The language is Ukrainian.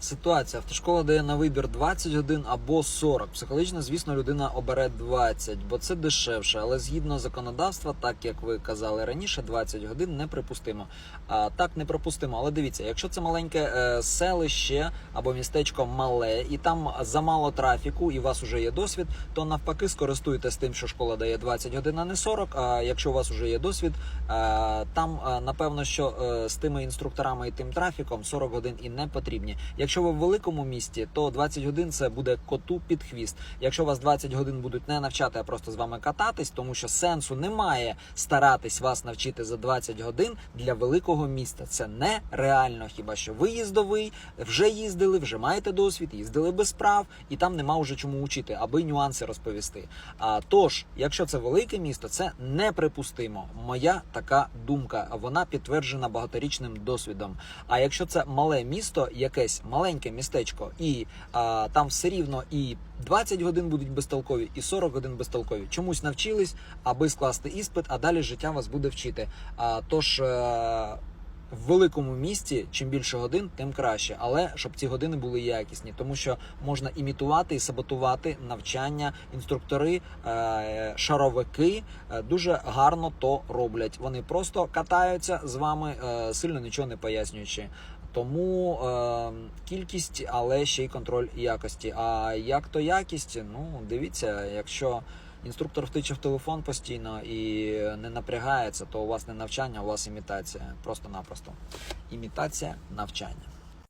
ситуація. Автошкола дає на вибір 20 годин або 40. Психологічно, звісно, людина обере 20, бо це дешевше. Але згідно законодавства, так як ви казали раніше, 20 годин неприпустимо. А так неприпустимо. Але дивіться, якщо це маленьке е, селище або містечко мале, і там замало трафіку, і у вас вже є досвід, то навпаки скористуйтесь тим, що школа дає 20 годин, а не 40. А якщо у вас вже є досвід, е, там е, напевно, що е, з тими інструкторами і тим трафіком 40 годин і не потрібні. Якщо ви в великому місті, то 20 годин це буде коту під хвіст. Якщо вас 20 годин будуть не навчати, а просто з вами кататись, тому що сенсу немає старатись вас навчити за 20 годин для великого міста. Це нереально. Хіба що ви їздовий, вже їздили, вже маєте досвід, їздили без прав, і там нема вже чому учити, аби нюанси розповісти. А тож, якщо це велике місто, це неприпустимо. Моя така думка. Вона підтверджена багаторічним досвідом. А якщо це мале місто, якесь маленьке містечко, і а, там все рівно і 20 годин будуть безтолкові, і 40 годин безтолкові. Чомусь навчились, аби скласти іспит, а далі життя вас буде вчити. А, тож. е, в великому місті чим більше годин, тим краще, але щоб ці години були якісні, тому що можна імітувати і саботувати навчання. Інструктори, е, шаровики е, дуже гарно то роблять. Вони просто катаються з вами, сильно нічого не пояснюючи. Тому е, кількість, але ще й контроль якості. А як то якість? Ну дивіться, якщо інструктор втиче в телефон постійно і не напрягається, то у вас не навчання, у вас імітація. Просто-напросто. Імітація навчання.